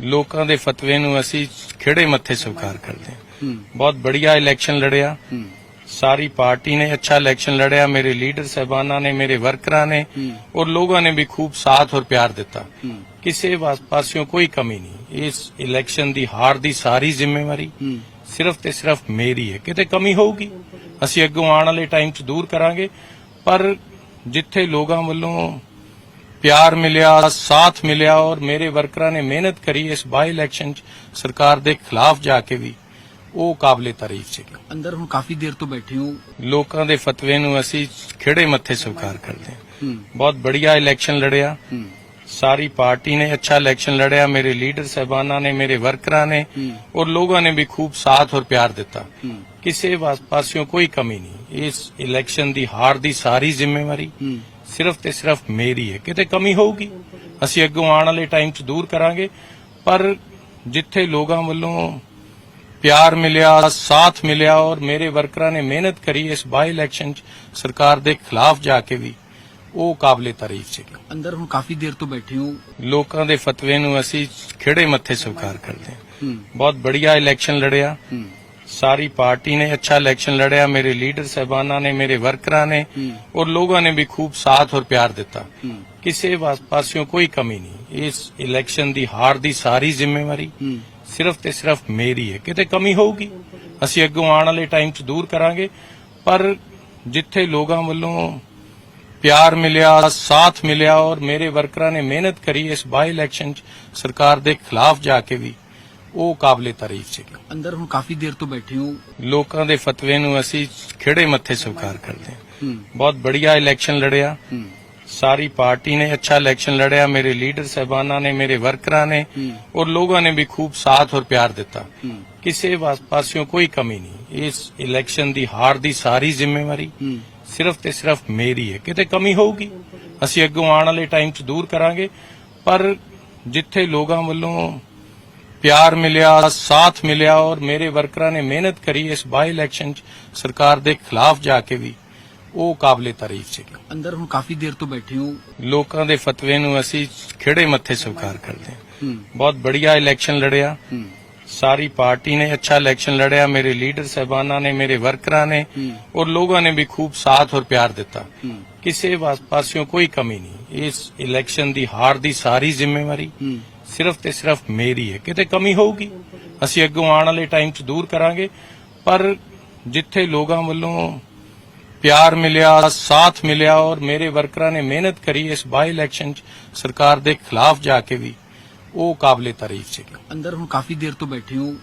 ਲੋਕਾਂ ਦੇ ਫਤਵੇ ਨੂੰ ਅਸੀਂ ਖਿਹੜੇ ਮੱਥੇ ਸਵੀਕਾਰ ਕਰਦੇ ਹਾਂ। ਬਹੁਤ ਬੜੀਆ ਇਲੈਕਸ਼ਨ ਲੜਿਆ। ਸਾਰੀ ਪਾਰਟੀ ਨੇ ਅੱਛਾ ਇਲੈਕਸ਼ਨ ਲੜਿਆ। ਮੇਰੇ ਲੀਡਰ ਸਹਿਬਾਨਾਂ ਨੇ ਮੇਰੇ ਵਰਕਰਾਂ ਨੇ ਔਰ ਲੋਕਾਂ ਨੇ ਵੀ ਖੂਬ ਸਾਥ ਔਰ ਪਿਆਰ ਦਿੱਤਾ। ਕਿਸੇ ਪਾਸਿਓਂ ਕੋਈ ਕਮੀ ਨਹੀਂ। ਇਸ ਇਲੈਕਸ਼ਨ ਦੀ ਹਾਰ ਦੀ ਸਾਰੀ ਜ਼ਿੰਮੇਵਾਰੀ ਸਿਰਫ ਤੇ ਸਿਰਫ ਮੇਰੀ ਹੈ। ਕਿਤੇ ਕਮੀ ਹੋਊਗੀ ਅਸੀਂ ਅੱਗੋਂ ਆਉਣ ਵਾਲੇ ਟਾਈਮ 'ਚ ਦੂਰ ਕਰਾਂਗੇ। ਪਰ ਜਿੱਥੇ ਲੋਕਾਂ ਵੱਲੋਂ ਪਿਆਰ ਮਿਲਿਆ ਸਾਥ ਮਿਲਿਆ ਔਰ ਮੇਰੇ ਵਰਕਰਾਂ ਨੇ ਮਿਹਨਤ ਕਰੀ ਇਸ ਬਾਈ ਇਲੈਕਸ਼ਨ ਚ ਸਰਕਾਰ ਦੇ ਖਿਲਾਫ ਜਾ ਕੇ ਵੀ ਉਹ ਕਾਬਲੇ ਤਾਰੀਫ ਸੀ ਅੰਦਰ ਹੁਣ ਕਾਫੀ ਦੇਰ ਤੋਂ ਬੈਠੇ ਹੋ। ਲੋਕਾਂ ਦੇ ਫਤਵੇ ਨੂੰ ਅਸੀਂ ਖਿਹੜੇ ਮੱਥੇ ਸਵੀਕਾਰ ਕਰਦੇ ਹਾਂ। ਬਹੁਤ ਬੜੀਆ ਇਲੈਕਸ਼ਨ ਲੜਿਆ। ਸਾਰੀ ਪਾਰਟੀ ਨੇ ਅੱਛਾ ਇਲੈਕਸ਼ਨ ਲੜਿਆ। ਮੇਰੇ ਲੀਡਰ ਸਹਿਬਾਨਾਂ ਨੇ ਮੇਰੇ ਵਰਕਰਾਂ ਨੇ ਔਰ ਲੋਕਾਂ ਨੇ ਵੀ ਖੂਬ ਸਾਥ ਔਰ ਪਿਆਰ ਦਿੱਤਾ। ਕਿਸੇ ਪਾਸਿਓਂ ਕੋਈ ਕਮੀ ਨਹੀਂ। ਇਸ ਇਲੈਕਸ਼ਨ ਦੀ ਹਾਰ ਦੀ ਸਾਰੀ ਜ਼ਿੰਮੇਵਾਰੀ ਸਿਰਫ ਤੇ ਸਿਰਫ ਮੇਰੀ ਹੈ। ਕਿਤੇ ਕਮੀ ਹੋਊਗੀ ਅਸੀਂ ਅੱਗੋਂ ਆਉਣ ਵਾਲੇ ਟਾਈਮ 'ਚ ਦੂਰ ਕਰਾਂਗੇ। ਪਰ ਜਿੱਥੇ ਲੋਕਾਂ ਵੱਲੋਂ ਪਿਆਰ ਮਿਲਿਆ ਸਾਥ ਮਿਲਿਆ ਔਰ ਮੇਰੇ ਵਰਕਰਾਂ ਨੇ ਮਿਹਨਤ ਕਰੀ ਇਸ ਬਾਈ ਇਲੈਕਸ਼ਨ 'ਚ ਸਰਕਾਰ ਦੇ ਖਿਲਾਫ ਜਾ ਕੇ ਵੀ ਉਹ ਕਾਬਲੇ ਤਾਰੀਫ ਸੀਗੀ। ਅੰਦਰ ਹੁਣ ਕਾਫੀ ਦੇਰ ਤੋਂ ਬੈਠੇ ਹੋ। ਲੋਕਾਂ ਦੇ ਫਤਵੇ ਨੂੰ ਅਸੀਂ ਖਿਹੜੇ ਮੱਥੇ ਸਵੀਕਾਰ ਕਰਦੇ ਹਾਂ। ਬਹੁਤ ਬੜੀਆ ਇਲੈਕਸ਼ਨ ਲੜਿਆ। ਸਾਰੀ ਪਾਰਟੀ ਨੇ ਅੱਛਾ ਇਲੈਕਸ਼ਨ ਲੜਿਆ ਮੇਰੇ ਲੀਡਰ साहबाना ਨੇ ਮੇਰੇ ਵਰਕਰਾਂ ਨੇ ਔਰ लोगों ਨੇ ਵੀ ਖੂਬ ਸਾਥ ਔਰ ਪਿਆਰ ਦਿੱਤਾ। ਕਿਸੇ ਪਾਸਿਓਂ ਕੋਈ ਕਮੀ ਨਹੀਂ। ਇਸ ਇਲੈਕਸ਼ਨ ਦੀ ਹਾਰ ਦੀ ਸਾਰੀ ਜ਼ਿੰਮੇਵਾਰੀ ਸਿਰਫ ਤੇ ਸਿਰਫ ਮੇਰੀ ਹੈ। ਕਿਤੇ ਕਮੀ ਹੋਊਗੀ ਅਸੀਂ ਅੱਗੋਂ ਆਉਣ ਵਾਲੇ ਟਾਈਮ 'ਚ ਦੂਰ ਕਰਾਂਗੇ। ਪਰ ਜਿੱਥੇ ਲੋਕਾਂ ਵੱਲੋਂ ਪਿਆਰ ਮਿਲਿਆ ਸਾਥ ਮਿਲਿਆ ਔਰ ਮੇਰੇ ਵਰਕਰਾਂ ਨੇ ਮਿਹਨਤ ਕਰੀ ਇਸ ਬਾਈ ਇਲੈਕਸ਼ਨ 'ਚ ਸਰਕਾਰ ਦੇ ਖਿਲਾਫ ਜਾ ਕੇ ਵੀ ਉਹ ਕਾਬਲੇ ਤਾਰੀਫ ਸੀ। ਅੰਦਰ ਹੁਣ ਕਾਫੀ ਦੇਰ ਤੋਂ ਬੈਠੇ ਹੋ। ਲੋਕਾਂ ਦੇ ਫਤਵੇ ਨੂੰ ਅਸੀਂ ਖਿਹੜੇ ਮੱਥੇ ਸਵੀਕਾਰ ਕਰਦੇ ਹਾਂ। ਬਹੁਤ ਬੜੀਆ ਇਲੈਕਸ਼ਨ ਲੜਿਆ। ਸਾਰੀ ਪਾਰਟੀ ਨੇ ਅੱਛਾ ਇਲੈਕਸ਼ਨ ਲੜਿਆ। ਮੇਰੇ ਲੀਡਰ ਸਹਿਬਾਨਾਂ ਨੇ ਮੇਰੇ ਵਰਕਰਾਂ ਨੇ ਔਰ ਲੋਕਾਂ ਨੇ ਵੀ ਖੂਬ ਸਾਥ ਔਰ ਪਿਆਰ ਦਿੱਤਾ। ਕਿਸੇ ਪਾਸਿਓਂ ਕੋਈ ਕਮੀ ਨਹੀਂ। ਇਸ ਇਲੈਕਸ਼ਨ ਦੀ ਹਾਰ ਦੀ ਸਾਰੀ ਜ਼ਿੰਮੇਵਾਰੀ ਸਿਰਫ ਤੇ ਸਿਰਫ ਮੇਰੀ ਹੈ। ਕਿਤੇ ਕਮੀ ਹੋਊਗੀ ਅਸੀਂ ਅੱਗੋਂ ਆਉਣ ਵਾਲੇ ਟਾਈਮ 'ਚ ਦੂਰ ਕਰਾਂਗੇ। ਪਰ ਜਿੱਥੇ ਲੋਕਾਂ ਵੱਲੋਂ ਪਿਆਰ ਮਿਲਿਆ ਸਾਥ ਮਿਲਿਆ ਔਰ ਮੇਰੇ ਵਰਕਰਾਂ ਨੇ ਮਿਹਨਤ ਕਰੀ ਇਸ ਬਾਈ ਇਲੈਕਸ਼ਨ ਚ ਸਰਕਾਰ ਦੇ ਖਿਲਾਫ ਜਾ ਕੇ ਵੀ ਉਹ ਕਾਬਲੇ ਤਾਰੀਫ ਸੀ ਅੰਦਰ ਹੁਣ ਕਾਫੀ ਦੇਰ ਤੋਂ ਬੈਠੇ ਹੋ। ਲੋਕਾਂ ਦੇ ਫਤਵੇ ਨੂੰ ਅਸੀਂ ਖਿਹੜੇ ਮੱਥੇ ਸਵਾਰ ਕਰਦੇ ਹਾਂ। ਬਹੁਤ ਬੜੀਆ ਇਲੈਕਸ਼ਨ ਲੜਿਆ। ਸਾਰੀ ਪਾਰਟੀ ਨੇ ਅੱਛਾ ਇਲੈਕਸ਼ਨ ਲੜਿਆ। ਮੇਰੇ ਲੀਡਰ ਸਹਿਬਾਨਾਂ ਨੇ ਮੇਰੇ ਵਰਕਰਾਂ ਨੇ ਔਰ ਲੋਕਾਂ ਨੇ ਵੀ ਖੂਬ ਸਾਥ ਔਰ ਪਿਆਰ ਦਿੱਤਾ। ਕਿਸੇ ਪਾਸਿਓਂ ਕੋਈ ਕਮੀ ਨਹੀਂ। ਇਸ ਇਲੈਕਸ਼ਨ ਦੀ ਹਾਰ ਦੀ ਸਾਰੀ ਜ਼ਿੰਮੇਵਾਰੀ ਸਿਰਫ ਤੇ ਸਿਰਫ ਮੇਰੀ ਹੈ। ਕਿਤੇ ਕਮੀ ਹੋਊਗੀ, ਅਸੀਂ ਅੱਗੋਂ ਆਉਣ ਵਾਲੇ ਟਾਈਮ 'ਚ ਦੂਰ ਕਰਾਂਗੇ। ਪਰ ਜਿੱਥੇ ਲੋਕਾਂ ਵੱਲੋਂ ਪਿਆਰ ਮਿਲਿਆ, ਸਾਥ ਮਿਲਿਆ ਔਰ ਮੇਰੇ ਵਰਕਰਾਂ ਨੇ ਮਿਹਨਤ ਕਰੀ ਇਸ ਬਾਈ ਇਲੈਕਸ਼ਨ 'ਚ, ਸਰਕਾਰ ਦੇ ਖਿਲਾਫ ਜਾ ਕੇ ਵੀ, ਉਹ ਕਾਬਲੇ ਤਾਰੀਫ ਸੀਗੀ। ਅੰਦਰ ਹੁਣ ਕਾਫੀ ਦੇਰ ਤੋਂ ਬੈਠੇ ਹੋ।